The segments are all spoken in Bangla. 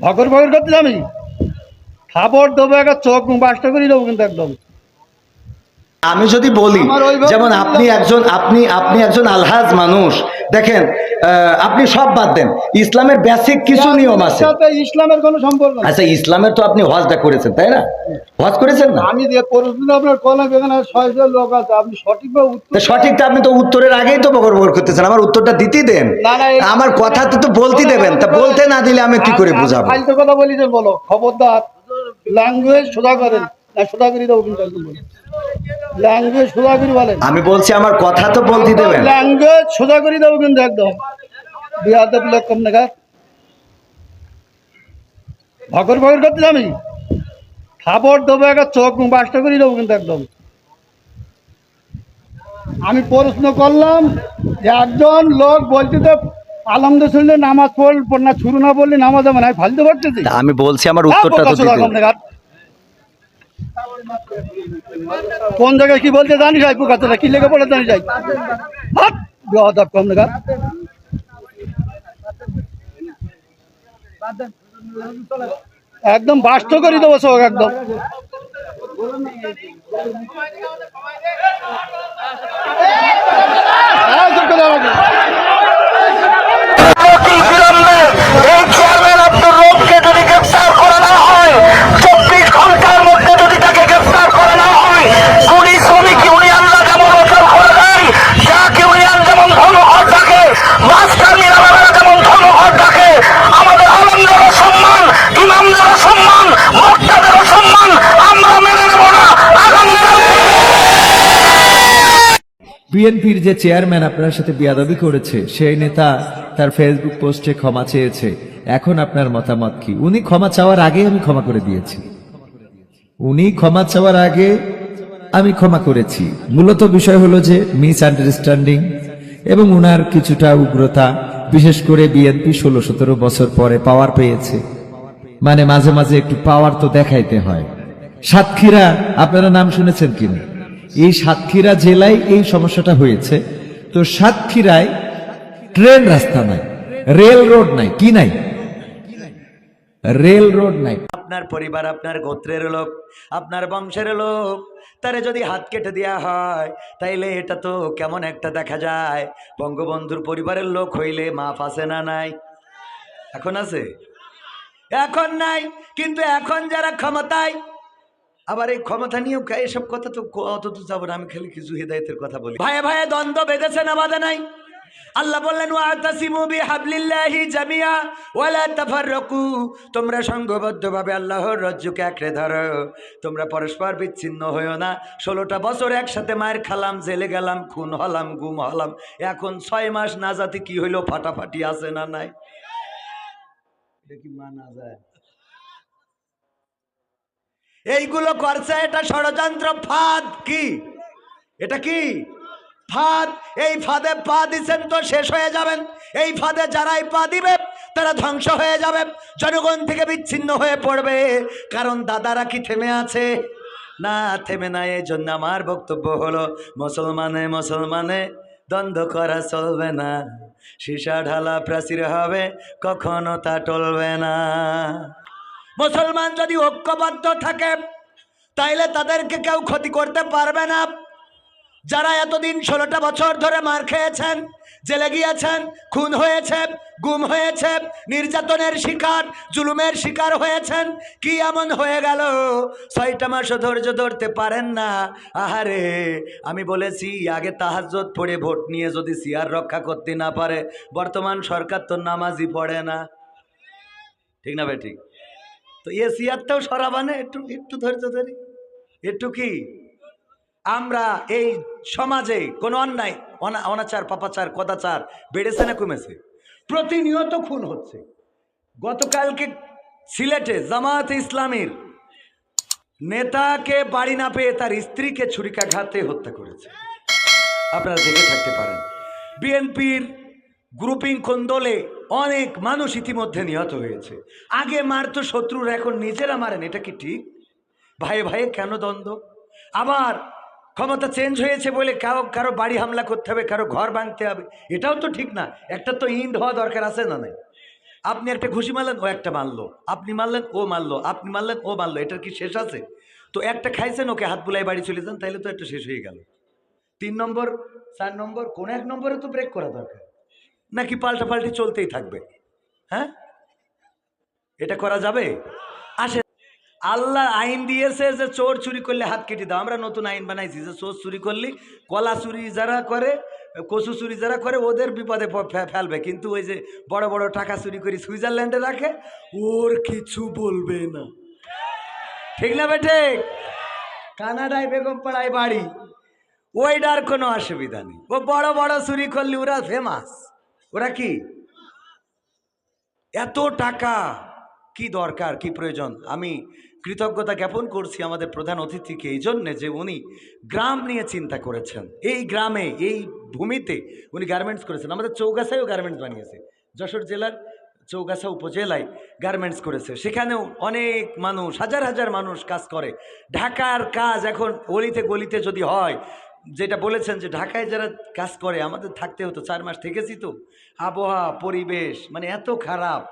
ভগর ভগর করতে আমি খাবার দেবো একটা চোখ বাসটা করে দেবো কিন্তু একদম। আমি যদি বলি যেমন আপনি একজন আপনি আপনি একজন আলহাজ মানুষ দেখেন আপনি সব বাদ দেন। ইসলামের বেসিক কিছু নিয়ম আছে। ইসলামের কোনো সম্পর্ক আচ্ছা ইসলামের তো আপনি হজটা করেছেন তাই না? হজ করেছেন না? আমি যে আপনার কলম এখানে ছয়শো লোক আছে আপনি সঠিকভাবে সঠিকটা আপনি তো উত্তরের আগেই তো বকর বকর করতেছেন আমার উত্তরটা দিতেই দেন। আমার কথা তো বলতে দেবেন তা বলতে না দিলে আমি কি করে আমি- আমি বুঝাবো কথা বলি যে বলো। খবরদার ল্যাঙ্গুয়েজ সোজা করেন। না সোজা করে দেবো কিন্তু একদম ল্যাঙ্গুয়েজ সোজা করে বলেন আমি বলছি আমার কথা তো বলতে দেবেন। ল্যাঙ্গুয়েজ সোজা করে দেবো কিন্তু একদম। বিহার লোক কম দেখা। ভগর ভগর করতে আমি খাবার দেবো একটা চোখ বাসটা করে দেবো কিন্তু একদম। আমি প্রশ্ন করলাম যে একজন লোক বলতে তো আলমদ শুনলে নামাজ পড়ল না শুরু না বললে নামাজ হবে না আমি ফালতু পড়তেছি আমি বলছি আমার উত্তরটা তো কোন জায়গায় কি বলতে জানি যাই পোকাতলা কি লেগে পড়ে জানি যাই হাত কম দেখা একদম বাস্ত করে দেবো সব একদম। করে রাখো। অতিবিলম্বে এই চেয়ারম্যান আব্দুর রবকে যদি গ্রেফতার করা না হয় চব্বিশ ঘণ্টার মধ্যে যদি তাকে গ্রেফতার করা না হয় কুড়ি শ্রমিক ইউনিয়নরা যেমন অচল করে দেয় ডাক ইউনিয়ন যেমন ধনঘর ডাকে মাস্টার মিলামেরা যেমন ধনঘর ডাকে আমাদের আলমদেরও সম্মান ইমামদেরও সম্মান মোক্তাদেরও সম্মান আমরা মেনে নেব না আগামীকাল বিএনপির যে চেয়ারম্যান আপনার সাথে বিয়াদবি করেছে, সেই নেতা তার ফেসবুক পোস্টে ক্ষমা চেয়েছে। এখন আপনার মতামত কি? উনি ক্ষমা চাওয়ার আগে আমি ক্ষমা করে দিয়েছি। উনি ক্ষমা চাওয়ার আগে আমি ক্ষমা করেছি। মূলত বিষয় হলো যে মিস আন্ডারস্ট্যান্ডিং এবং উনার কিছুটা উগ্রতা, বিশেষ করে বিএনপি ষোলো সতেরো বছর পরে পাওয়ার পেয়েছে। মানে মাঝে মাঝে একটু পাওয়ার তো দেখাইতে হয়। সাতক্ষীরা, আপনারা নাম শুনেছেন কিনা? এই সাতক্ষীরা জেলায় এই সমস্যাটা হয়েছে। তো সাতক্ষীরায় ট্রেন রাস্তা নাই, রেল রোড নাই, কি নাই? রেল রোড নাই। আপনার পরিবার, আপনার গোত্রের লোক, আপনার বংশের লোক, তারে যদি হাত কেটে দেওয়া হয়, তাইলে এটা তো কেমন একটা দেখা যায়। বঙ্গবন্ধুর পরিবারের লোক হইলে মাফ আছে না নাই? এখন আছে? এখন নাই, কিন্তু এখন যারা ক্ষমতায় আবার এই ক্ষমতা নিয়েও এসব কথা তো অত তো যাব না, আমি খালি কিছু হৃদায়তের কথা বলি। ভাইয়ে ভাইয়ে দ্বন্দ্ব বেঁধেছে না, বাধা নাই। আল্লাহ বললেন জামিয়া ওয়ালা তাফাররাকু। তোমরা সংঘবদ্ধভাবে আল্লাহর রজ্জুকে আঁকড়ে ধরো। তোমরা পরস্পর বিচ্ছিন্ন হইও না। ষোলোটা বছর একসাথে মায়ের খালাম, জেলে গেলাম, খুন হলাম, গুম হলাম। এখন ছয় মাস না জাতি কি হইল, ফাটাফাটি আছে না নাই? এটা কি মানা যায়? এইগুলো করছে, এটা ষড়যন্ত্র, ফাঁদ কি? এটা কি? ফাঁদ। এই ফাঁদে পা দিচ্ছেন তো শেষ হয়ে যাবেন। এই ফাঁদে যারাই পা দিবে, তারা ধ্বংস হয়ে যাবে। জনগণ থেকে বিচ্ছিন্ন হয়ে পড়বে। কারণ দাদারা কি থেমে আছে? না, থেমে না এই জন্য আমার বক্তব্য হলো, মুসলমানে মুসলমানে, দ্বন্দ্ব করা চলবে না। সীসা ঢালা প্রাচীর হবে, কখনো তা টলবে না। মুসলমান যদি ঐক্যবদ্ধ থাকে, তাইলে তাদেরকে কেউ ক্ষতি করতে পারবে না। যারা এতদিন ষোলোটা বছর ধরে মার খেয়েছেন, জেলে গিয়েছেন, খুন হয়েছে, গুম হয়েছে, নির্যাতনের শিকার, জুলুমের শিকার হয়েছেন, কি এমন হয়ে গেল? ছয়টা মাসও ধৈর্য ধরতে পারেন না। আহারে, আমি বলেছি, আগে তাহাজ্জত পড়ে ভোট নিয়ে যদি সিয়ার রক্ষা করতে না পারে, বর্তমান সরকার তো নামাজই পড়ে না। ঠিক না ভাই, ঠিক? তো এ সিয়ারটাও সরাবানে একটু একটু ধৈর্য ধরি। একটু কি? আমরা এই সমাজে কোনো অন্যায়, অনা- অনাচার, পাপাচার, কদাচার বেড়েছে না কমেছে? প্রতিনিয়ত খুন হচ্ছে। গতকালকে সিলেটে জামায়াত ইসলামীর নেতাকে বাড়ি না পেয়ে তার স্ত্রীকে ছুরিকাঘাতে হত্যা করেছে। আপনারা দেখে থাকতে পারেন। বিএনপির গ্রুপিং কোন্দলে অনেক মানুষ ইতিমধ্যে নিহত হয়েছে। আগে মারতো শত্রুর, এখন নিজেরা মারেন, এটা কি ঠিক? ভাইয়ে ভাইয়ে কেন দ্বন্দ্ব? আবার ক্ষমতা চেঞ্জ হয়েছে বলে কারও কারও বাড়ি হামলা করতে হবে, কারও ঘর ভাঙতে হবে, এটাও তো ঠিক না। একটা তো ইন্ড হওয়া দরকার আছে না নাই? আপনি একটা ঘুষি মারলেন, ও একটা মারলো। আপনি মারলেন, ও মারলো। আপনি মারলেন, ও মারলো। এটার কি শেষ আছে? তো একটা খাইছেন, ওকে হাত বুলাই বাড়ি চলে যান, তাইলে তো একটা শেষ হয়ে গেল। তিন নম্বর, চার নম্বর, কোন এক নম্বরে তো ব্রেক করা দরকার? নাকি পাল্টা পাল্টি চলতেই থাকবে? হ্যাঁ? এটা করা যাবে? আসে। আল্লাহ আইন দিয়েছে যে চোর চুরি করলে হাত কেটে দাও। আমরা নতুন আইন বানাইছি যে চোর চুরি করলে, কলা চুরি যারা করে, কচু চুরি যারা করে, ওদের বিপদে ফেলবে। কিন্তু ওই যে বড় বড় টাকা চুরি করে সুইজারল্যান্ডে রাখে, ওর কিছু বলবে না। ঠিক না বেঠে? কানাডায় বেগম পাড়ায় বাড়ি। ওইটার কোনো অসুবিধা নেই। ও বড় বড় চুরি করলে ওরা ফেমাস ওরা কি? এত টাকা! কি দরকার, কি প্রয়োজন? আমি কৃতজ্ঞতা জ্ঞাপন করছি আমাদের প্রধান অতিথিকে, এই জন্যে যে উনি গ্রাম নিয়ে চিন্তা করেছেন। এই গ্রামে, এই ভূমিতে উনি গার্মেন্টস করেছেন। আমাদের চৌগাছায়ও গার্মেন্টস বানিয়েছে। যশোর জেলার চৌগাছা উপজেলায় গার্মেন্টস করেছে। সেখানেও অনেক মানুষ, হাজার হাজার মানুষ কাজ করে। ঢাকার কাজ এখন অলিতে গলিতে যদি হয় যেটা বলেছেন যে ঢাকায় যারা কাজ করে, আমাদের থাকতে হতো চার মাস, থেকেছি তো। আবহাওয়া, পরিবেশ মানে এত খারাপ।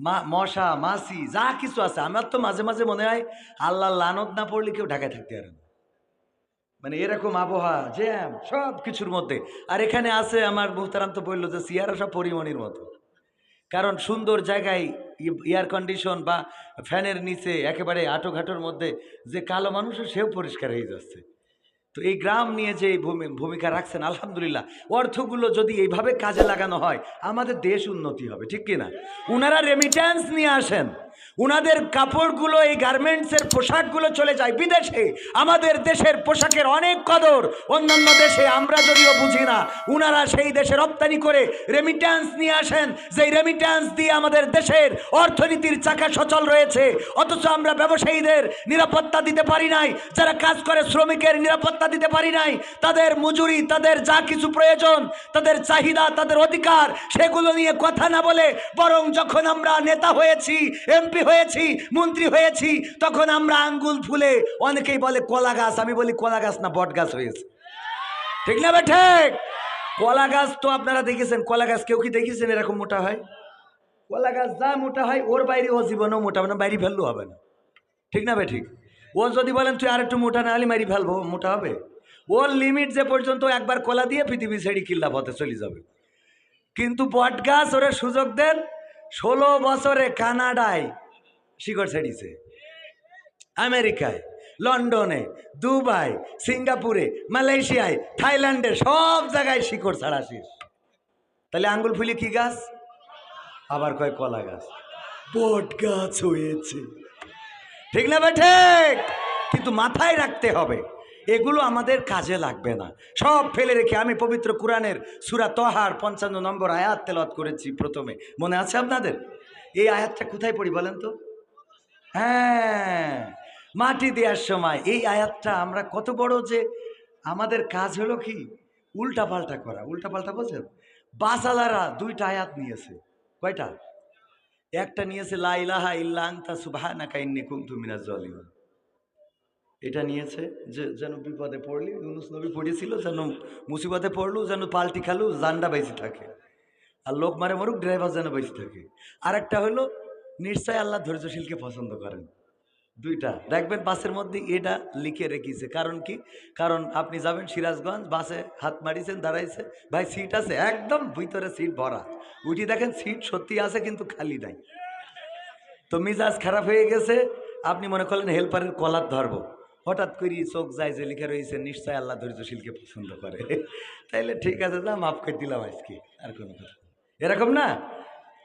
মা, মশা, মাছি, যা কিছু আছে। আমার তো মাঝে মাঝে মনে হয় আল্লাহ লানত না পড়লে কেউ ঢাকায় থাকতে পারে না। মানে এরকম আবহাওয়া, জ্যাম, সব কিছুর মধ্যে। আর এখানে আছে আমার মুহতারাম তো বলল যে সিয়ারা সব পরিমণির মতো। কারণ সুন্দর জায়গায় এয়ার কন্ডিশন বা ফ্যানের নিচে একেবারে আটোঘাটোর মধ্যে যে কালো মানুষও সেও পরিষ্কার হয়ে যাচ্ছে। তো এই গ্রাম নিয়ে যে ভূমি- ভূমিকা রাখছেন, আলহামদুলিল্লাহ। অর্থগুলো যদি এইভাবে কাজে লাগানো হয়, আমাদের দেশ উন্নতি হবে, ঠিক কিনা? উনারা রেমিট্যান্স নিয়ে আসেন। উনাদের কাপড়গুলো, এই গার্মেন্টসের পোশাকগুলো চলে যায় বিদেশে। আমাদের দেশের পোশাকের অনেক কদর। অন্যান্য দেশে আমরা যদিও বুঝি না, উনারা সেই দেশে রপ্তানি করে রেমিট্যান্স নিয়ে আসেন। যেই রেমিট্যান্স দিয়ে আমাদের দেশের অর্থনীতির চাকা সচল রয়েছে, অথচ আমরা ব্যবসায়ীদের নিরাপত্তা দিতে পারি নাই। যারা কাজ করে শ্রমিকের নিরাপত্তা দিতে পারি নাই। তাদের মজুরি, তাদের যা কিছু প্রয়োজন, তাদের চাহিদা, তাদের অধিকার, সেগুলো নিয়ে কথা না বলে বরং যখন আমরা নেতা হয়েছি, এমপি হয়েছি, মন্ত্রী হয়েছি, তখন আমরা আঙ্গুল ফুলে অনেকেই বলে, কলা গাছ। আমি বলি, কলা গাছ না, বট গাছ হয়েছে। ঠিক না ঠিক? কলা গাছ তো আপনারা দেখেছেন, কলা গাছ কেউ কি দেখেছেন এরকম মোটা হয়? কলা গাছ যা মোটা হয়, ওর বাইরে ও জীবনেও মোটা হবে না, বাইরে ফেললেও হবে না। ঠিক না বে, ঠিক? ও যদি বলেন, তুই আর একটু মোটা না হলে মারি ফেলব, মোটা হবে? ওর লিমিট যে পর্যন্ত একবার কলা দিয়ে পৃথিবী ছেড়ে কিল্লা পথে চলে যাবে। কিন্তু বট গাছ ওরে সুযোগ দেন, ষোলো বছরে কানাডায় শিকড় ছেড়িছে, আমেরিকায়, লন্ডনে, দুবাই, সিঙ্গাপুরে, মালয়েশিয়ায়, থাইল্যান্ডে, সব জায়গায় শিকড় ছাড়া তাহলে আঙ্গুল ফুলি কি গাছ? আবার কয় কলা গাছ? বট গাছ হয়েছে। ঠিক না ভাই, ঠিক? কিন্তু মাথায় রাখতে হবে, এগুলো আমাদের কাজে লাগবে না। সব ফেলে রেখে আমি পবিত্র কোরআনের সুরা তহার পঞ্চান্ন নম্বর আয়াত তেলত করেছি প্রথমে। মনে আছে আপনাদের? এই আয়াতটা কোথায় পড়ি বলেন তো? হ্যাঁ মাটি দেওয়ার সময়। এই আয়াতটা আমরা কত বড় যে আমাদের কাজ হলো কি? উল্টা পাল্টা করা। উল্টা পাল্টা বোঝেন? বাসালারা দুইটা আয়াত নিয়েছে। কয়টা? একটা নিয়েছে লাইলাহা ইল্লা আনতা সুবহানাকা ইন্নী কুনতু মিনাজ জালিমিন এটা নিয়েছে, যে, যেন বিপদে পড়লি, ইউনুস নবী পড়েছিল, যেন মুসিবতে পড়ল, যেন পাল্টি খালু, জান্ডা বেঁচে থাকে। আর লোক মারে মরুক, ড্রাইভার যেন বেঁচে থাকে। আর একটা হলো নিশ্চয় আল্লাহ ধৈর্যশীলকে পছন্দ করেন। দুইটা। দেখবেন বাসের মধ্যে এটা লিখে রেখেছে। কারণ কি? কারণ আপনি যাবেন সিরাজগঞ্জ, বাসে হাত মারিছেন দাঁড়াইছে। ভাই সিট আছে, একদম ভিতরে সিট ভরা। উঠি দেখেন সিট সত্যি আছে, কিন্তু খালি নাই। তো মিজাজ খারাপ হয়ে গেছে। আপনি মনে করলেন হেল্পারের কলার ধরবো। হঠাৎ করে চোখ যায় যে লিখে রয়েছে, নিশ্চয় আল্লাহ ধৈর্যশীলকে পছন্দ করে। তাইলে ঠিক আছে, যা মাফ করে দিলাম আজকে, আর কোনো কথা এরকম না?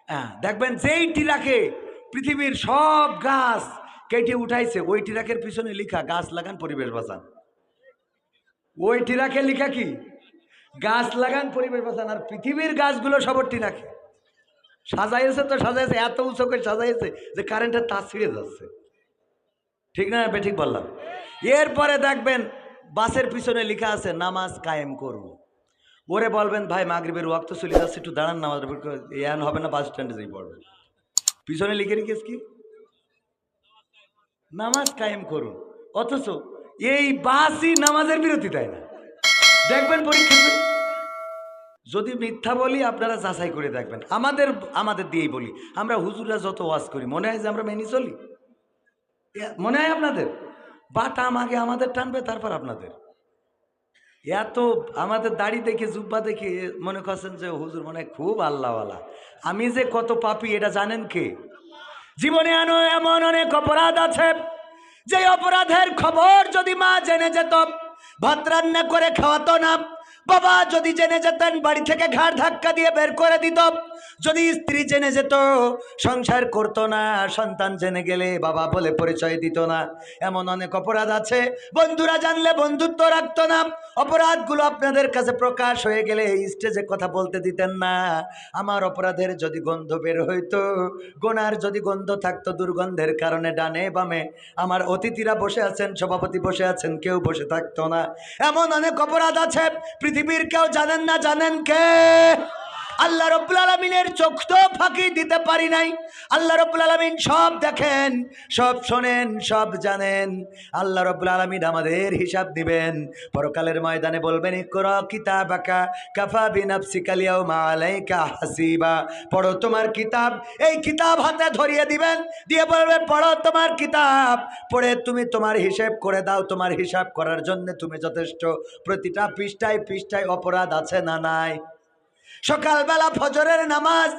হ্যাঁ দেখবেন যেই টিরাকে পৃথিবীর সব গাছ কেটে উঠাইছে, ওই টিরাকের পিছনে লিখা, গাছ লাগান পরিবেশ বাঁচান। ওই টিরাকে লিখা কি? গাছ লাগান পরিবেশ বাঁচান। আর পৃথিবীর গাছগুলো সবর টিরাকে। সাজাইছে তো সাজাইছে, এত উঁচু করে সাজাইছে যে কারেন্টের তার ছিঁড়ে যাচ্ছে। ঠিক না ঠিক বললাম। এরপরে দেখবেন বাসের পিছনে লিখা আছে, নামাজ কায়েম করব। ওরে বলবেন, ভাই, মাগরিবের ওয়াক্ত চলে যাচ্ছে, একটু দাঁড়ান নামাজ ইয়ান হবে না, বাস স্ট্যান্ডে যেই পড়বেন পিছনে লিখে রেখেছ কি? নামাজ কায়েম করুন। অথচ এই বাসই নামাজের বিরতি দেয় না। দেখবেন পরীক্ষা যদি মিথ্যা বলি, আপনারা যাচাই করে দেখবেন। আমাদের আমাদের দিয়েই বলি। আমরা হুজুররা যত ওয়াজ করি, মনে হয় যে আমরা মেনে চলি। মনে হয় আপনাদের? বাটাম আগে আমাদের টানবে, তারপর আপনাদের। এত আমাদের দাড়ি দেখে, জুব্বা দেখে মনে করছেন যে, হুজুর মনে হয় খুব আল্লাহওয়ালা। আমি যে কত পাপি, এটা জানেন কে? জীবনে আনো এমন অনেক অপরাধ আছে। যে অপরাধের খবর যদি মা জেনে যেত, ভাত রান্না করে খাওয়াতো না বাবা যদি জেনে যেতেন, বাড়ি থেকে ঘাড় ধাক্কা দিয়ে বের করে দিত। যদি স্ত্রী জেনে যেত, সংসার করতো না, সন্তান জেনে গেলে বাবা বলে পরিচয় দিত না। এমন অনেক অপরাধ আছে। বন্ধুরা জানলে বন্ধুত্ব রাখতো না। অপরাধগুলো আপনাদের কাছে প্রকাশ হয়ে গেলে স্টেজে কথা বলতে দিতেন না। আমার অপরাধের যদি গন্ধ বের হইতো, গোনার যদি গন্ধ থাকতো দুর্গন্ধের কারণে ডানে বামে, আমার অতিথিরা বসে আছেন, সভাপতি বসে আছেন, কেউ বসে থাকতো না। এমন অনেক অপরাধ আছে। পৃথিবীর কেউ জানেন না জানেন কে? আল্লাহ রব্বুল আলমিনের চোখ তো ফাঁকি দিতে পারি নাই। আল্লাহ রব্বুল আলমিন সব দেখেন, সব শোনেন, সব জানেন। আল্লাহ রব্বুল আলমিন আমাদের হিসাব দিবেন। পরকালের ময়দানে বলবেন, ইকরা কিতাবাকা কাফা হাসিবা। পড়ো তোমার কিতাব, এই কিতাব হাতে ধরিয়ে দিবেন। দিয়ে বলবে পড়ো তোমার কিতাব। পড়ে তুমি তোমার হিসেব করে দাও, তোমার হিসাব করার জন্য তুমি যথেষ্ট। প্রতিটা পৃষ্ঠায় পৃষ্ঠায় অপরাধ আছে না নাই? সকালবেলা ফজরের নামাজ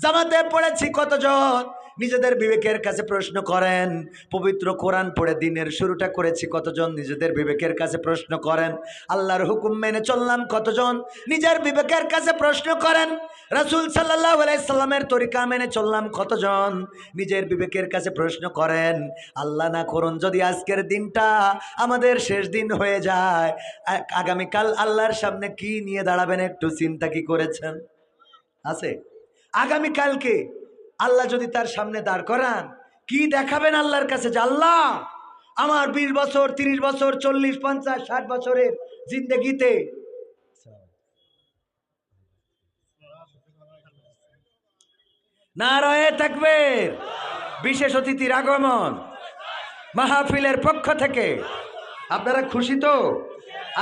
জামাতে পড়েছি কতজন? নিজেদের বিবেকের কাছে প্রশ্ন করেন। পবিত্র কোরআন পড়ে দিনের শুরুটা করেছি, কতজন নিজেদের বিবেকের কাছে প্রশ্ন করেন? আল্লাহর হুকুম মেনে চললাম কতজন নিজের বিবেকের কাছে প্রশ্ন করেন? রাসুল সাল্লাহ সাল্লামের তরিকা মেনে চললাম কতজন নিজের বিবেকের কাছে প্রশ্ন করেন? আল্লাহ না করুন যদি আজকের দিনটা আমাদের শেষ দিন হয়ে যায় আগামীকাল আল্লাহর সামনে কি নিয়ে দাঁড়াবেন একটু চিন্তা কি করেছেন? আছে? আগামীকালকে আল্লাহ যদি তার সামনে দাঁড় করান, কি দেখাবেন আল্লাহর কাছে? যে আল্লাহ, আমার বিশ বছর, তিরিশ বছর, চল্লিশ, পঞ্চাশ, ষাট বছরের জিন্দগিতে না রয়ে থাকবে বিশেষ অতিথির আগমন মাহফিলের পক্ষ থেকে। আপনারা খুশি তো?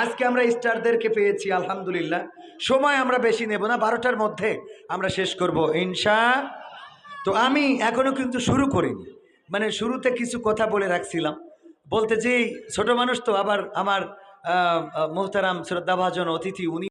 আজকে আমরা স্টারদেরকে পেয়েছি, আলহামদুলিল্লাহ। সময় আমরা বেশি নেব না, বারোটার মধ্যে আমরা শেষ করব, ইনশা তো আমি এখনও কিন্তু শুরু করিনি। মানে শুরুতে কিছু কথা বলে রাখছিলাম। বলতে যে ছোট মানুষ তো আবার আমার মোহতারাম শ্রদ্ধাভাজন অতিথি, উনি